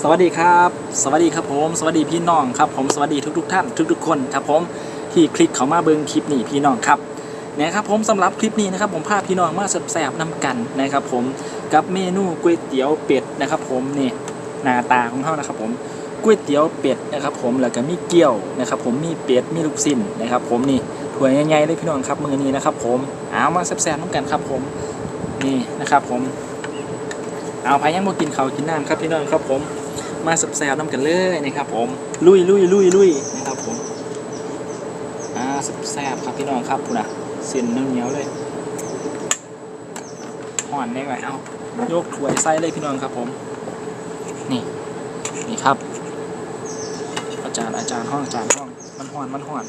สวัสดีครับ สวัสดีครับผม สวัสดีพี่น้องครับผมสวัสดีทุก ๆ ท่านทุก ๆ คนครับผมที่คลิกเข้ามาเบิ่งคลิปนี้พี่น้องครับนะครับผมสำหรับคลิปนี้นะครับผมพาพี่น้องมาแซ่บๆน้ำกันนะครับผมกับเมนูก๋วยเตี๋ยวเป็ดนะครับผมนี่หน้าตาของเขานะครับผมก๋วยเตี๋ยวเป็ดนะครับผมแล้วก็มีเกี๊ยวนะครับผมมีเป็ดมีลูกชิ้นนะครับผมนี่ถ้วใหญ่ๆเลยพี่น้องครับมือนี้นะครับผมเอามาแซ่บๆน้ำกันครับผมนี่นะครับผม เอาพายังมากินเขากินน้ำครับพี่น้องครับผม มาสับแซวน้ำกันเลยนะครับผม ลุยลุยลุยลุยนะครับผม อ่าสับแซบครับพี่น้องครับพูนะเส้นเนื้อเหนียวเลยห่อนได้ไหมเอายกถ้วยไส้เลยพี่น้องครับผม นี่ นี่ครับ อาจารย์อาจารย์ห้องอาจารย์ห้อง มันห่อนมันห่อน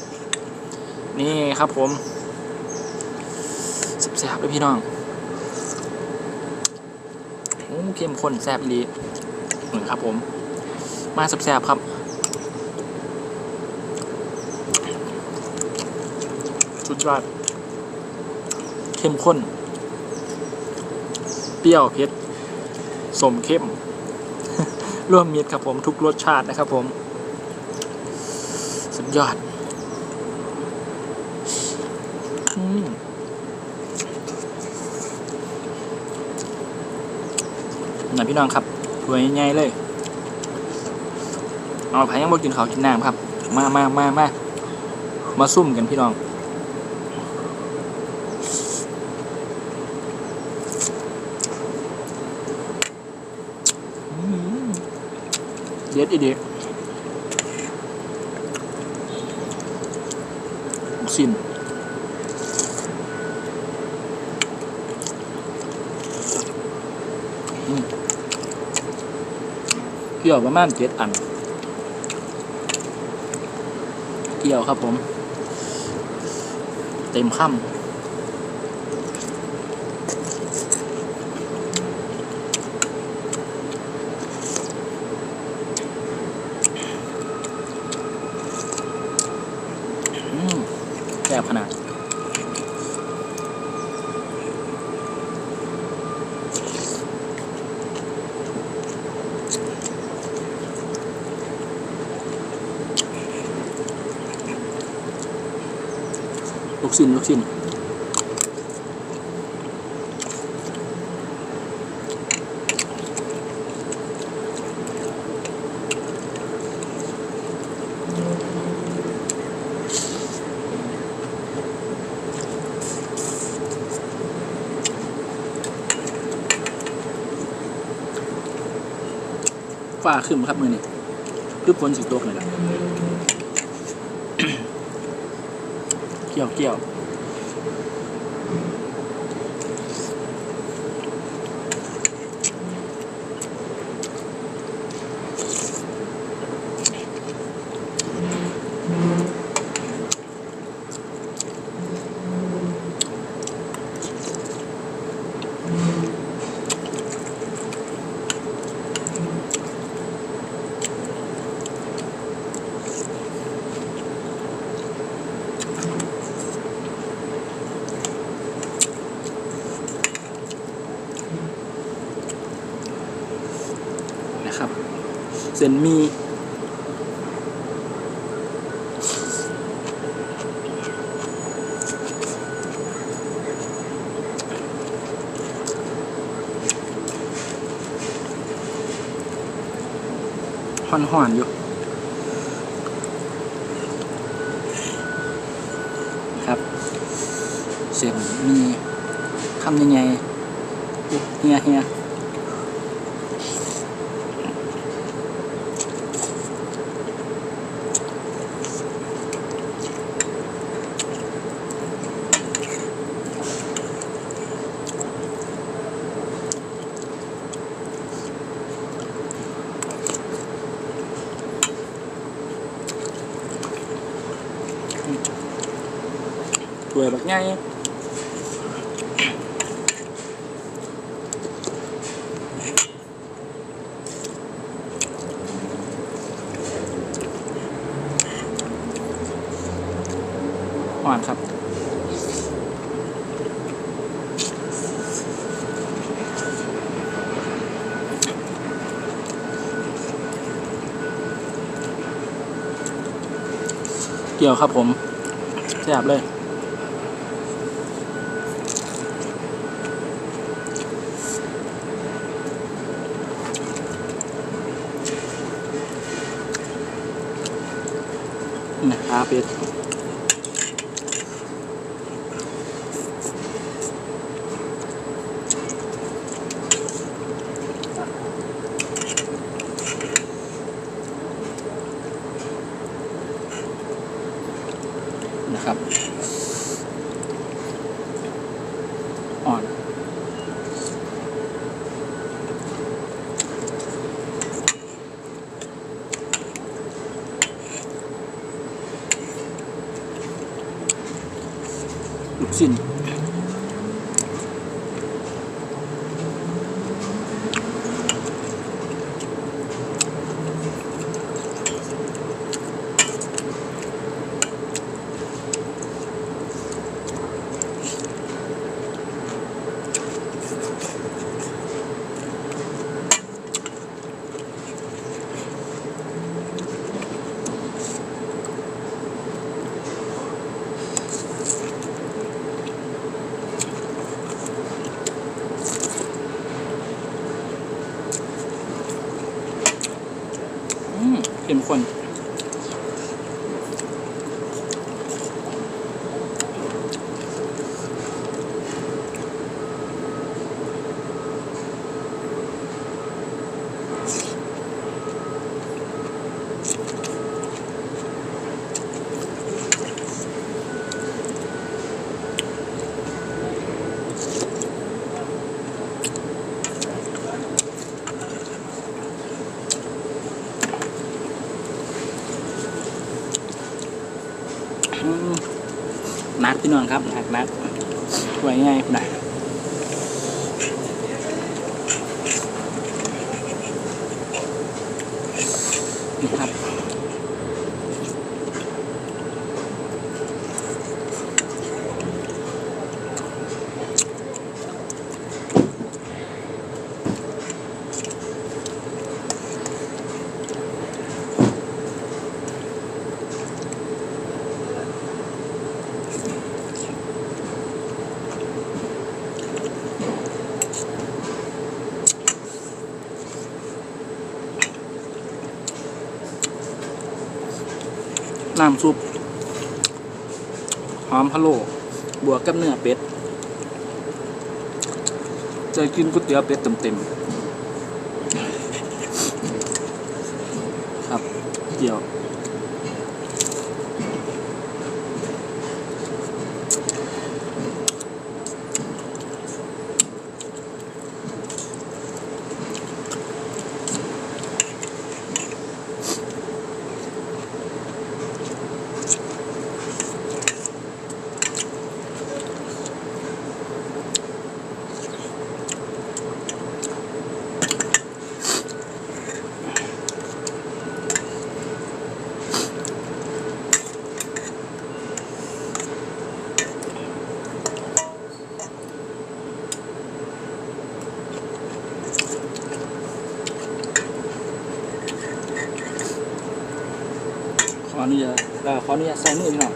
นี่ครับผมสับแซบเลยพี่น้องโอ้ เข้มข้นแซ่บอีหลีนี่ครับผม มาแซ่บๆครับสุดยอดเข้มข้น เปรี้ยวเผ็ดสมเข้ม ร่วมมิตรครับผมทุกรสชาตินะครับผม สุดยอด อืม นะพี่น้องครับถวยใหญ่ๆเลย เอาไผยังบ่กินเขากินน้ำครับ มามามามามาซุ่มกันพี่น้องเด็ดอีเด็ดสิ้นอืมเกี่ยวประมาณเจ็ดอัน เกี่ยวครับผม เต็มค่ำอืมแซ่บขนาด กชิ้นลูกชิ้นฝ้าขึ้นครับมือนี่คือฝนสิตกเลยล่ะ เกี่ เส้นมีห่อนๆอยู่ครับ เส้นหมีคำยังไงเฮียเฮีย วยบักใหญ่หวานครับเกี่ยวครับผมแซ่บเลยาเป็ดนะครับ อ่อน ลูกชิ้น อืม พี่น้องครับหักนักไว้ง่ายนะนี่ครับ น้ำซุป หอมพะโล้บวกกับเนื้อเป็ดจะกินก๋วยเตี๋ยวเป็ดเต็มๆครับเดี๋ยว ออนุญาตเออขออนุญาตใส่มือพี่น้อง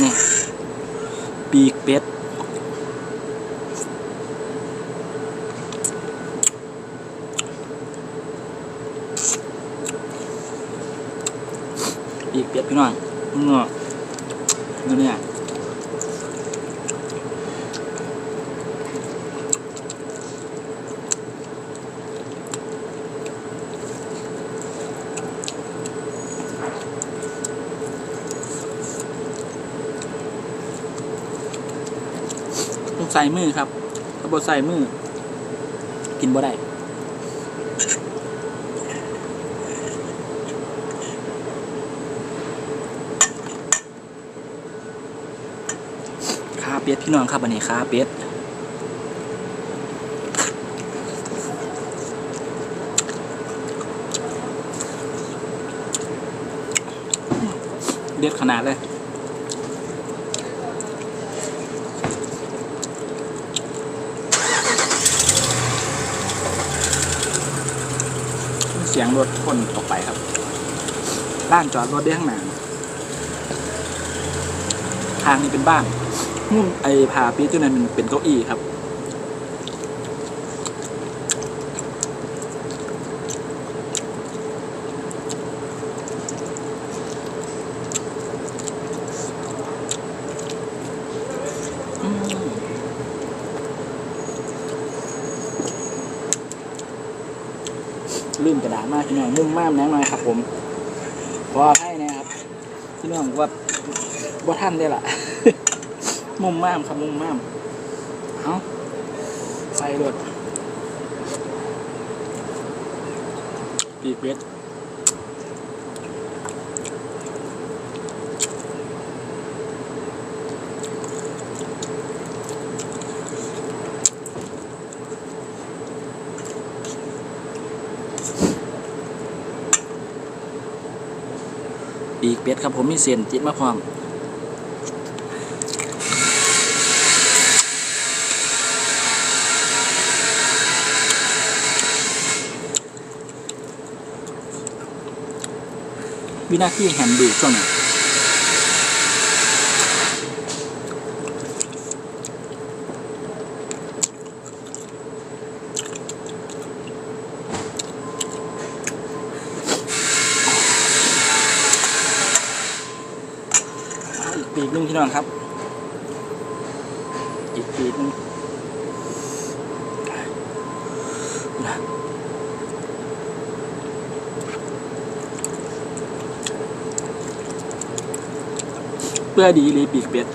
นี่ปีกเป็ดปีกเป็ดพี่น้องเนื้อเนื้อเนี่ย ส่มือครับถ้าบ่ใส่มือ กินบ่ได้ขาเป็ดพี่น้องครับอันนี้ขาเป็ดเด็ดขนาดเลย เสียงรถคนออกไปครับด้านจอดรถได้ข้างหน้าทางนี้เป็นบ้านมุ่งไอ้พาปีจุนั้นเป็นเก้าอี้ครับ ลืมกระดาษมากพี่น้องมุ่มมากแน่หน่อยครับ ผมขอให้นะครับพี่น้องว่าว่าท่านได้ละมุ่งมากครับมุ่งมากเอาใส่รถปีกเวท ปีกเป็ดครับผมมีเส้นจิตมาความวินาทีแฮมดูช่วงนี้เอาอีกปีกห นึงพี่น้องครับ อีกปีนึงเพื่อดีรีปีกเป็ด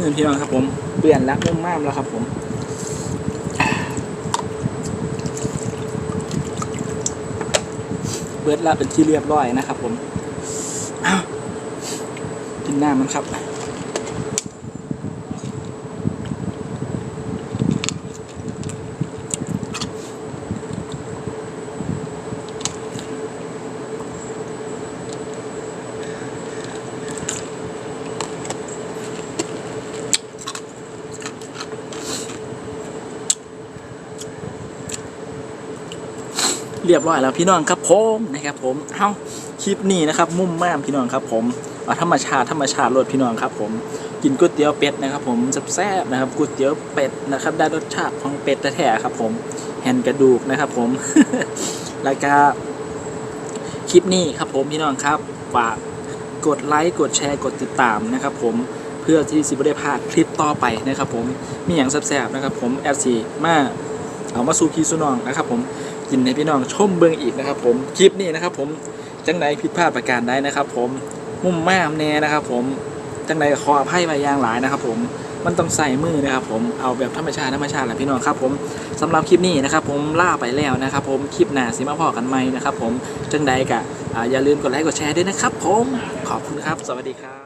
มือพี่น้องครับผมเปลี่ยนแล้วเริ่มมากแล้วครับผมเบิร์ดละเป็นที่เรียบร้อยนะครับผมอ้าวกินหน้ามันครับ เรียบร้อยแล้วพี่น้องครับผมนะครับผมเอ้าคลิปนี้นะครับ มุ่มมากพี่น้องครับ ผมเอาธรรมชาติธรรมชาติรสพี่น้องครับ ผมกินก๋วยเตี๋ยวเป็ดนะครับ ผมแซ่บๆนะครับก๋วยเตี๋ยวเป็ดนะครับ ได้รสชาติของเป็ดแท้ๆครับ ผมแฮนกระดูกนะครับ ผมแล้วก็คลิปนี้ครับ ผมพี่น้องครับฝากกดไลค์กดแชร์กดติดตามนะครับ ผมเพื่อที่สิบได้พลาดคลิปต่อไปนะครับ ผมมีอย่างแซ่บๆนะครับ ผมแอดซีมาเอามาสู่พีสุนองนะครับ ผม กินให้พี่น้องชมเบิ่งอีกนะครับ ผมคลิปนี้นะครับ ผมจังใดผิดพลาดประการใดนะครับ ผมมุ่มม่ามแน่นะครับ ผมจังใดขออภัยมาอย่างหลายนะครับ ผมมันต้องใส่มือนะครับ ผมเอาแบบธรรมชาติธรรมชาติแหละพี่น้องครับ ผมสำหรับคลิปนี้นะครับ ผมล่าไปแล้วนะครับ ผมคลิปหน้าสิมาพอกันไหมนะครับ ผมจังใดกะอย่าลืมกดไลค์กดแชร์ด้วยนะครับ ผมขอบคุณครับ สวัสดีครับ